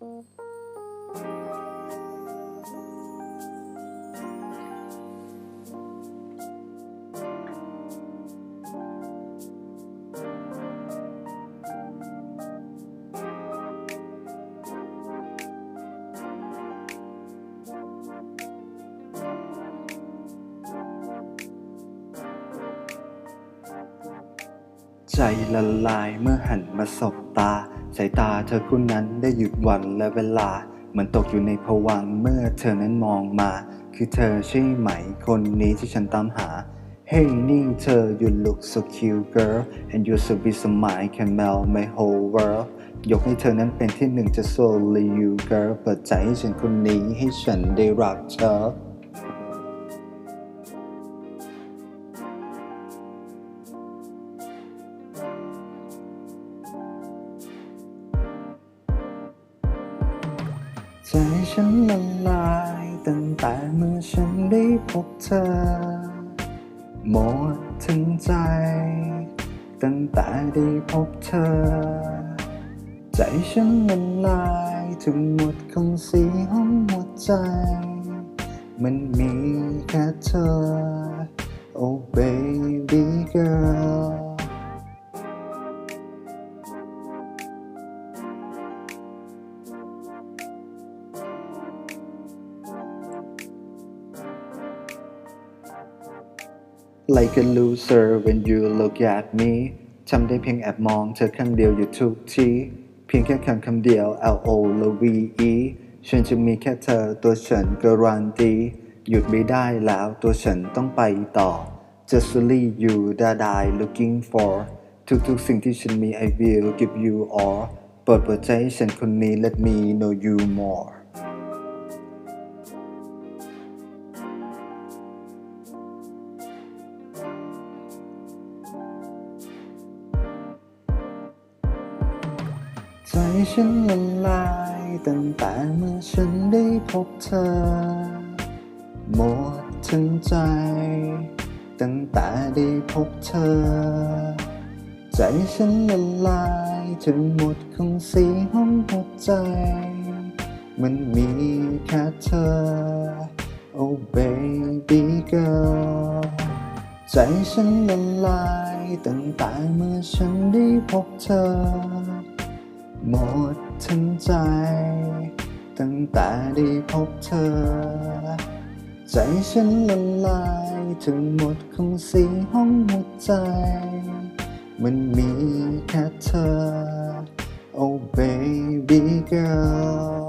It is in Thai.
Oh. ใจละลายเมื่อหันมาสบตา สายตาเธอคู่นั้นได้หยุดวันและเวลา เหมือนตกอยู่ในภวังเมื่อเธอนั้นมองมา คือเธอใช่ไหมคนนี้ที่ฉันตามหา Hey นี่เธอ you look so cute girl and you so be smile can melt my whole world ยกให้เธอนั้นเป็นที่หนึ่งจะ solely you girl เปิดใจให้ฉันคนนี้ให้ฉันได้รักเธอ ใจฉันละลายตั้งแต่เมื่อฉันได้พบเธอ หมดถึงใจ ตั้งแต่ได้พบเธอ ใจฉันละลายถึงหมดของสีห้องหัวใจ มันมีแค่เธอ Oh baby girl like a loser when you look at me ทำได้เพียงแอบมองเธอข้างเดียวอยู่ทุกทีเพียงแค่คำคำเดียว L O L V E ฉันจะมีแค่เธอตัวฉันการันตีหยุดไม่ได้แล้วตัวฉันต้องไปต่อ Just only you that I looking for ทุกๆสิ่งที่ฉันมี I will give you all เปิดเปิดใจให้ฉันคนนี้ let me know you more ใจฉันละลายตั้งแต่เมื่อฉันได้พบเธอ หมดทั้งใจ ตั้งแต่ได้พบเธอ ใจฉันละลายจนหมดของสีห้องหัวใจ มันมีแค่เธอ Oh baby girl ใจฉันละลายตั้งแต่เมื่อฉันได้พบเธอ หมดทั้งใจ ตั้งแต่ได้พบเธอ ใจฉันละลายถึงหมดของสีห้องหัวใจ มันมีแค่เธอ Oh baby girl